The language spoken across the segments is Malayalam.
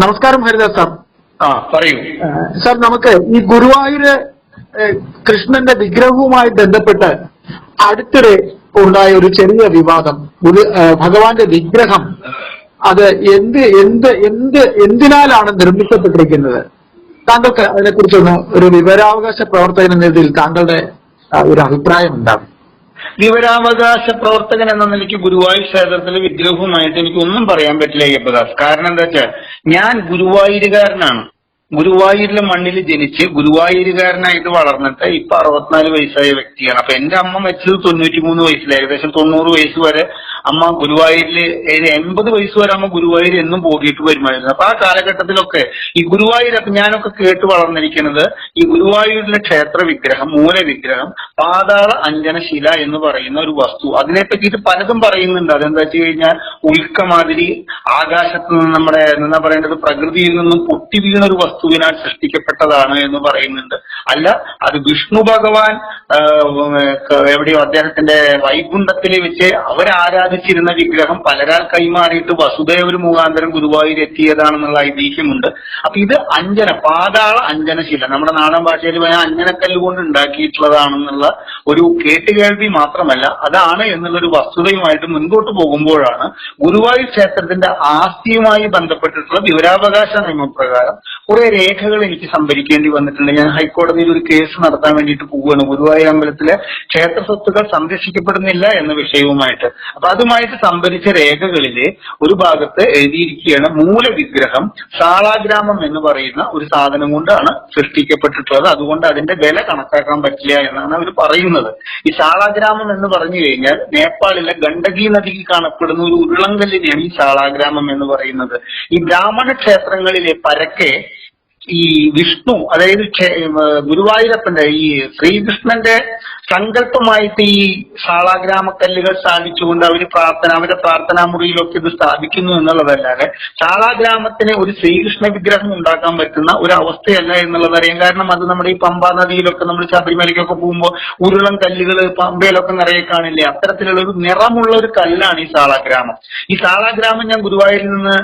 നമസ്കാരം ഹരിദാസ് സാർ. ആ പറയൂ. സാർ നമുക്ക് ഈ ഗുരുവായൂര് കൃഷ്ണന്റെ വിഗ്രഹവുമായി ബന്ധപ്പെട്ട് അടുത്തിടെ ഉണ്ടായ ഒരു ചെറിയ വിവാദം. ഗുരു ഭഗവാന്റെ വിഗ്രഹം അത് എന്ത് എന്ത് എന്ത് എന്തിനാലാണ് നിർമ്മിക്കപ്പെട്ടിരിക്കുന്നത്? താങ്കൾക്ക് അതിനെക്കുറിച്ചൊന്ന് ഒരു വിവരാവകാശ പ്രവർത്തകൻ എന്ന രീതിയിൽ താങ്കളുടെ ഒരു അഭിപ്രായം എന്താണ് വിവരാവകാശ പ്രവർത്തകൻ എന്ന നിലയ്ക്ക് ഗുരുവായൂർ ക്ഷേത്രത്തിലെ വിഗ്രഹവുമായിട്ട് എനിക്ക് ഒന്നും പറയാൻ പറ്റില്ല അയ്യപ്പദാസ്. കാരണം എന്താ വെച്ചാൽ ഞാൻ ഗുരുവായൂരുകാരനാണ്. ഗുരുവായൂരിലെ മണ്ണിൽ ജനിച്ച് ഗുരുവായൂരുകാരനായിട്ട് വളർന്നിട്ട് ഇപ്പൊ അറുപത്തിനാല് വയസ്സായ വ്യക്തിയാണ്. അപ്പൊ എന്റെ അമ്മ മരിച്ചത് തൊണ്ണൂറ്റി മൂന്ന് വയസ്സിൽ ഏകദേശം തൊണ്ണൂറ് വയസ്സ് വരെ അമ്മ ഗുരുവായൂരിൽ എൺപത് വയസ്സ് വരെ അമ്മ ഗുരുവായൂർ എന്നും പോകിയിട്ട് വരുമായിരുന്നു. അപ്പൊ ആ കാലഘട്ടത്തിലൊക്കെ ഈ ഗുരുവായൂരൊക്കെ ഞാനൊക്കെ കേട്ട് വളർന്നിരിക്കുന്നത് ഈ ഗുരുവായൂരിലെ ക്ഷേത്ര വിഗ്രഹം മൂല വിഗ്രഹം പാതാള അഞ്ജനശില എന്ന് പറയുന്ന ഒരു വസ്തു. അതിനെ പറ്റിയിട്ട് പലതും പറയുന്നുണ്ട്. അതെന്താ വെച്ച് കഴിഞ്ഞാൽ ഉൽക്കമാതിരി ആകാശത്ത് നിന്ന് നമ്മുടെ എന്താ പറയേണ്ടത് പ്രകൃതിയിൽ നിന്നും പൊട്ടി വീണ ഒരു വസ്തുവിനാൽ സൃഷ്ടിക്കപ്പെട്ടതാണ് എന്ന് പറയുന്നുണ്ട്. അല്ല അത് വിഷ്ണു ഭഗവാൻ എവിടെയോ അദ്ദേഹത്തിന്റെ വൈകുണ്ഠത്തിൽ വെച്ച് അവരാരാധിച്ചിരുന്ന വിഗ്രഹം പലരാൾ കൈമാറിയിട്ട് വസുദേവര് മുഖാന്തരം ഗുരുവായൂർ എത്തിയതാണെന്നുള്ള ഐതിഹ്യമുണ്ട്. അപ്പൊ ഇത് അഞ്ജന പാതാള അഞ്ജനശില നമ്മുടെ നാടൻ ഭാഷയിൽ അഞ്ജനക്കല്ല് കൊണ്ട് ഉണ്ടാക്കിയിട്ടുള്ളതാണെന്നുള്ള ഒരു കേട്ടുകേൾവി മാത്രമല്ല അതാണ് എന്നുള്ളൊരു വസ്തുതയുമായിട്ട് മുൻപോട്ട് പോകുമ്പോഴാണ് ഗുരുവായൂർ ക്ഷേത്രത്തിന്റെ ആസ്തിയുമായി ബന്ധപ്പെട്ടിട്ടുള്ള വിവരാവകാശ നിയമപ്രകാരം കുറെ രേഖകൾ എനിക്ക് സംഭരിക്കേണ്ടി വന്നിട്ടുണ്ട്. ഞാൻ ഹൈക്കോടതിയിൽ ഒരു കേസ് നടത്താൻ വേണ്ടിയിട്ട് പോവുകയാണ്. ഗുരുവായൂർ അമ്പലത്തിലെ ക്ഷേത്ര സ്വത്തുക്കൾ സംരക്ഷിക്കപ്പെടുന്നില്ല എന്ന വിഷയവുമായിട്ട്. അപ്പൊ അതുമായിട്ട് സംഭരിച്ച രേഖകളിലെ ഒരു ഭാഗത്ത് എഴുതിയിരിക്കുകയാണ് മൂലവിഗ്രഹം സാളാഗ്രാമം എന്ന് പറയുന്ന ഒരു സാധനം കൊണ്ടാണ് സൃഷ്ടിക്കപ്പെട്ടിട്ടുള്ളത്. അതുകൊണ്ട് അതിന്റെ വില കണക്കാക്കാൻ പറ്റില്ല എന്നാണ് അവർ പറയുന്നത്. ഈ സാളാഗ്രാമം എന്ന് പറഞ്ഞു കഴിഞ്ഞാൽ നേപ്പാളിലെ ഗണ്ഡകി നദിക്ക് കാണപ്പെടുന്ന ഒരു ഉരുളങ്കല്ലിനെയാണ് ഈ സാളാഗ്രാമം എന്ന് പറയുന്നത്. ഈ ബ്രാഹ്മണ ക്ഷേത്രങ്ങളിലെ പരക്കെ ഈ വിഷ്ണു അതായത് ഗുരുവായൂരപ്പന്റെ ഈ ശ്രീകൃഷ്ണന്റെ സങ്കല്പമായിട്ട് ഈ ശാളാഗ്രാമക്കല്ലുകൾ സ്ഥാപിച്ചുകൊണ്ട് അവർ പ്രാർത്ഥന അവരുടെ പ്രാർത്ഥനാ മുറിയിലൊക്കെ ഇത് സ്ഥാപിക്കുന്നു എന്നുള്ളതല്ലാതെ ശാളാഗ്രാമത്തിന് ഒരു ശ്രീകൃഷ്ണ വിഗ്രഹം ഉണ്ടാക്കാൻ പറ്റുന്ന ഒരു അവസ്ഥയല്ല എന്നുള്ളത് അറിയാം. കാരണം അത് നമ്മുടെ ഈ പമ്പാ നദിയിലൊക്കെ നമ്മൾ ശബരിമലയ്ക്കൊക്കെ പോകുമ്പോൾ ഉരുളം കല്ലുകൾ പമ്പയിലൊക്കെ നിറയെ കാണില്ലേ? അത്തരത്തിലുള്ള ഒരു നിറമുള്ള ഒരു കല്ലാണ് ഈ സാളാഗ്രാമം ഈ സാളാഗ്രാമം ഞാൻ ഗുരുവായൂരിൽ നിന്ന്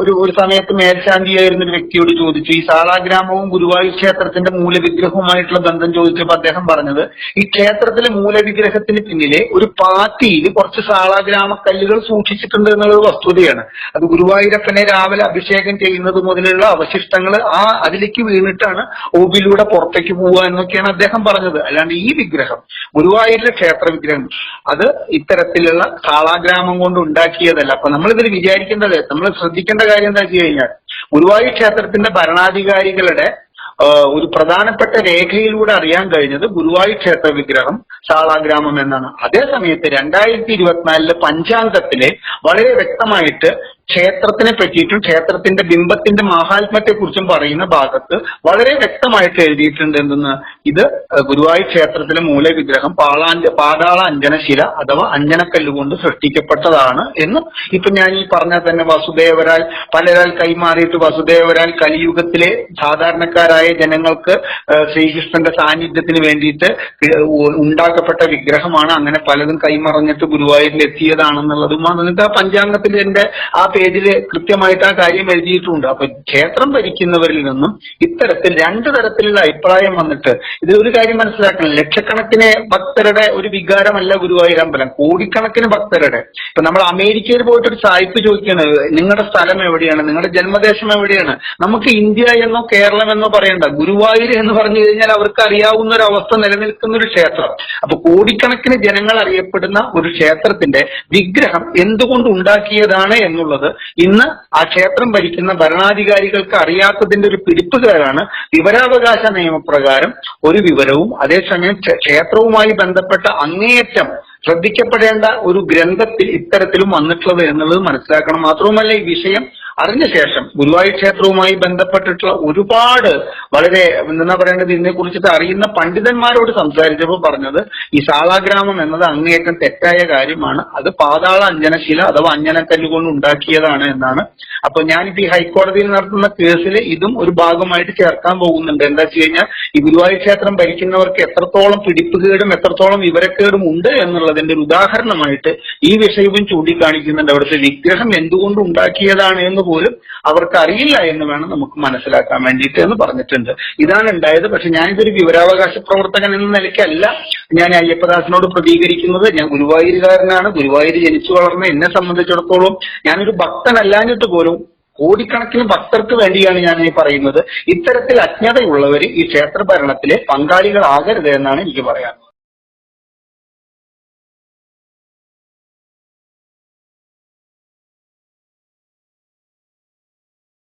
ഒരു ഒരു സമയത്ത് മേൽശാന്തിയായിരുന്ന ഒരു വ്യക്തിയോട് ചോദിച്ചു. ഈ സാളാഗ്രാമവും ഗുരുവായൂർ ക്ഷേത്രത്തിന്റെ മൂലവിഗ്രഹവുമായിട്ടുള്ള ബന്ധം ചോദിച്ചപ്പോൾ അദ്ദേഹം പറഞ്ഞത് ഈ ക്ഷേത്രത്തിലെ മൂലവിഗ്രഹത്തിന് പിന്നിലെ ഒരു പാത്തിയിൽ കുറച്ച് സാളാഗ്രാമ കല്ലുകൾ സൂക്ഷിച്ചിട്ടുണ്ട് എന്നുള്ളത് വസ്തുതയാണ്. അത് ഗുരുവായൂരപ്പനെ രാവിലെ അഭിഷേകം ചെയ്യുന്നത് മുതലുള്ള അവശിഷ്ടങ്ങൾ ആ അതിലേക്ക് വീണിട്ടാണ് ഓബിലൂടെ പുറത്തേക്ക് പോവുക എന്നൊക്കെയാണ് അദ്ദേഹം പറഞ്ഞത്. അല്ലാണ്ട് ഈ വിഗ്രഹം ഗുരുവായൂരിലെ ക്ഷേത്ര വിഗ്രഹം അത് ഇത്തരത്തിലുള്ള സാളാഗ്രാമം കൊണ്ട് ഉണ്ടാക്കിയതല്ല. അപ്പൊ നമ്മളിതിൽ വിചാരിക്കേണ്ടത് നമ്മൾ ശ്രദ്ധിക്കേണ്ട കാര്യം എന്താ വെച്ച് കഴിഞ്ഞാൽ ഗുരുവായൂർ ക്ഷേത്രത്തിന്റെ ഭരണാധികാരികളുടെ ഒരു പ്രധാനപ്പെട്ട രേഖയിലൂടെ അറിയാൻ കഴിഞ്ഞത് ഗുരുവായൂർ ക്ഷേത്ര വിഗ്രഹം ശാളാഗ്രാമം എന്നാണ്. അതേ സമയത്ത് രണ്ടായിരത്തി ഇരുപത്തിനാലിലെ പഞ്ചാംഗത്തിലെ വളരെ വ്യക്തമായിട്ട് ക്ഷേത്രത്തിനെ പറ്റിയിട്ടും ക്ഷേത്രത്തിന്റെ ബിംബത്തിന്റെ മഹാത്മ്യത്തെ കുറിച്ചും പറയുന്ന ഭാഗത്ത് വളരെ വ്യക്തമായിട്ട് എഴുതിയിട്ടുണ്ട് എന്തെന്ന്? ഇത് ഗുരുവായൂർ ക്ഷേത്രത്തിലെ മൂലവിഗ്രഹം പാളാഞ്ച പാതാള അഞ്ജനശില അഥവാ അഞ്ജനക്കല്ല് കൊണ്ട് സൃഷ്ടിക്കപ്പെട്ടതാണ് എന്ന് ഇപ്പൊ ഞാൻ ഈ പറഞ്ഞ തന്നെ വസുദേവരാൽ പലരാൽ കൈമാറിയിട്ട് വസുദേവരാൽ കലിയുഗത്തിലെ സാധാരണക്കാരായ ജനങ്ങൾക്ക് ശ്രീകൃഷ്ണന്റെ സാന്നിധ്യത്തിന് വേണ്ടിയിട്ട് ഉണ്ടാക്കപ്പെട്ട വിഗ്രഹമാണ്. അങ്ങനെ പലതും കൈമറഞ്ഞിട്ട് ഗുരുവായൂരിൽ എത്തിയതാണെന്നുള്ളതും എന്നിട്ട് ആ പഞ്ചാംഗത്തിൽ എന്റെ ആ പേജിൽ കൃത്യമായിട്ട് ആ കാര്യം എഴുതിയിട്ടുണ്ട്. അപ്പൊ ക്ഷേത്രം ഭരിക്കുന്നവരിൽ നിന്നും ഇത്തരത്തിൽ രണ്ടു തരത്തിലുള്ള അഭിപ്രായം വന്നിട്ട് ഇതിൽ ഒരു കാര്യം മനസ്സിലാക്കണം. ലക്ഷക്കണക്കിന് ഭക്തരുടെ ഒരു വികാരമല്ല ഗുരുവായൂർ അമ്പലം. കോടിക്കണക്കിന് ഭക്തരുടെ. ഇപ്പൊ നമ്മൾ അമേരിക്കയിൽ പോയിട്ട് ഒരു സായിപ്പ് ചോദിക്കുകയാണ് നിങ്ങളുടെ സ്ഥലം എവിടെയാണ്? നിങ്ങളുടെ ജന്മദേശം എവിടെയാണ്? നമുക്ക് ഇന്ത്യ എന്നോ കേരളം എന്നോ പറയണ്ട. ഗുരുവായൂർ എന്ന് പറഞ്ഞു കഴിഞ്ഞാൽ അവർക്ക് അറിയാവുന്ന ഒരു അവസ്ഥ നിലനിൽക്കുന്ന ഒരു ക്ഷേത്രം. അപ്പൊ കോടിക്കണക്കിന് ജനങ്ങൾ അറിയപ്പെടുന്ന ഒരു ക്ഷേത്രത്തിന്റെ വിഗ്രഹം എന്തുകൊണ്ട് ഉണ്ടാക്കിയതാണ് എന്നുള്ളത് ഇന്ന് ആ ക്ഷേത്രം ഭരിക്കുന്ന ഭരണാധികാരികൾക്ക് അറിയാത്തതിന്റെ ഒരു പിടിപ്പുകാരാണ് വിവരാവകാശ നിയമപ്രകാരം ഒരു വിവരവും അതേസമയം ക്ഷേത്രവുമായി ബന്ധപ്പെട്ട അങ്ങേയറ്റം ശ്രദ്ധിക്കപ്പെടേണ്ട ഒരു ഗ്രന്ഥത്തിൽ ഇത്തരത്തിലും വന്നിട്ടുള്ളത് എന്നുള്ളത് മനസ്സിലാക്കണം. മാത്രവുമല്ല ഈ വിഷയം അറിഞ്ഞ ശേഷം ഗുരുവായൂർ ക്ഷേത്രവുമായി ബന്ധപ്പെട്ടിട്ടുള്ള ഒരുപാട് വളരെ എന്താ പറയേണ്ടത് ഇതിനെ കുറിച്ചിട്ട് അറിയുന്ന പണ്ഡിതന്മാരോട് സംസാരിച്ചപ്പോൾ പറഞ്ഞത് ഈ സാളാഗ്രാമം എന്നത് അങ്ങേയറ്റം തെറ്റായ കാര്യമാണ്. അത് പാതാള അഞ്ജനശില അഥവാ അഞ്ജനക്കല്ല് കൊണ്ട് ഉണ്ടാക്കിയതാണ് എന്നാണ്. അപ്പൊ ഞാനിപ്പോ ഈ ഹൈക്കോടതിയിൽ നടത്തുന്ന കേസിൽ ഇതും ഒരു ഭാഗമായിട്ട് ചേർക്കാൻ പോകുന്നുണ്ട്. എന്താ വെച്ച് കഴിഞ്ഞാൽ ഈ ഗുരുവായൂർ ക്ഷേത്രം ഭരിക്കുന്നവർക്ക് എത്രത്തോളം പിടിപ്പുകേടും എത്രത്തോളം വിവരക്കേടും ഉണ്ട് എന്നുള്ളതിന്റെ ഒരു ഉദാഹരണമായിട്ട് ഈ വിഷയവും ചൂണ്ടിക്കാണിക്കുന്നുണ്ട്. അവിടുത്തെ വിഗ്രഹം എന്തുകൊണ്ട് ഉണ്ടാക്കിയതാണ് എന്ന് പോലും അവർക്ക് അറിയില്ല എന്ന് വേണം നമുക്ക് മനസ്സിലാക്കാൻ വേണ്ടിയിട്ട് എന്ന് പറഞ്ഞിട്ടുണ്ട്. ഇതാണ് ഉണ്ടായത്. പക്ഷെ ഞാനിതൊരു വിവരാവകാശ പ്രവർത്തകൻ എന്ന നിലയ്ക്കല്ല. ഞാൻ അയ്യപ്പദാസിനോട് പ്രതികരിക്കുന്നത് ഞാൻ ഗുരുവായൂരുകാരനാണ്. ഗുരുവായൂർ ജനിച്ചു വളർന്ന എന്നെ സംബന്ധിച്ചിടത്തോളം ഞാനൊരു ഭക്തനല്ലാഞ്ഞിട്ട് പോലും കോടിക്കണക്കിന് ഭക്തർക്ക് വേണ്ടിയാണ് ഞാൻ ഈ പറയുന്നത്. ഇത്തരത്തിൽ അജ്ഞതയുള്ളവർ ഈ ക്ഷേത്ര ഭരണത്തിലെ പങ്കാളികളാകരുത് എന്നാണ് എനിക്ക് പറയാൻ